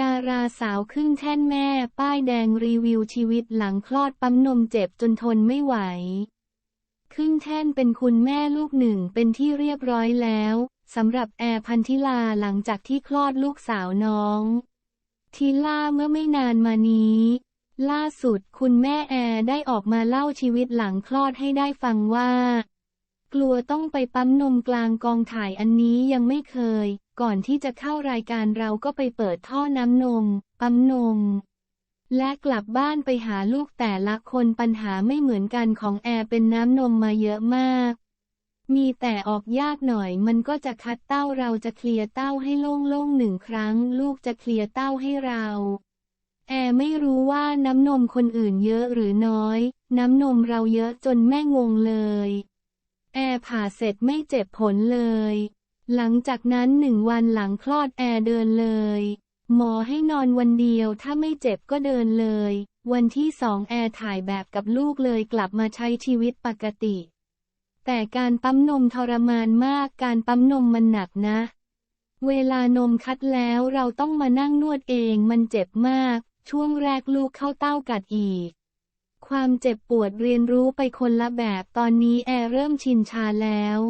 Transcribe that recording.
ดาราสาวครึ่งแท่นแม่ ป้ายแดงรีวิวชีวิตหลังคลอดปั๊มนมเจ็บจนทนไม่ไหว ครึ่งแท่นเป็นคุณแม่ลูกหนึ่งเป็นที่เรียบร้อยแล้วสำหรับแอร์พันธิลาหลังจากที่คลอดลูกสาวน้อง ทีล่าเมื่อไม่นานมานี้ ล่าสุดคุณแม่แอร์ได้ออกมาเล่าชีวิตหลังคลอดให้ได้ฟังว่า กลัวต้องไปปั๊มนมกลางกองถ่ายอันนี้ยังไม่เคย ก่อนที่จะเข้ารายการเราก็ไปเปิดท่อน้ำนม ปั๊มนม และกลับบ้านไปหาลูกแต่ละคนปัญหาไม่เหมือนกันของแอร์เป็นน้ำนมมาเยอะมาก มีแต่ออกยากหน่อยมันก็จะคัดเต้าเราจะเคลียร์เต้าให้โล่งๆหนึ่งครั้ง ลูกจะเคลียร์เต้าให้เราแอร์ไม่รู้ว่าน้ำนมคนอื่นเยอะหรือน้อย น้ำนมเราเยอะจนแม่งงเลย แอร์ผ่าเสร็จไม่เจ็บผลเลย หลังจากนั้นหนึ่งวันหลังคลอดแอร์เดินเลย หมอให้นอนวันเดียวถ้าไม่เจ็บก็เดินเลย วันที่สองแอร์ถ่ายแบบกับลูกเลยกลับมาใช้ชีวิตปกติ แต่การปั๊มนมทรมานมากการปั๊มนมมันหนักนะ เวลานมคัดแล้วเราต้องมานั่งนวดเองมันเจ็บมาก ช่วงแรกลูกเข้าเต้ากัดอีก ความเจ็บปวดเรียนรู้ไปคนละแบบตอนนี้แอร์เริ่มชินชาแล้ว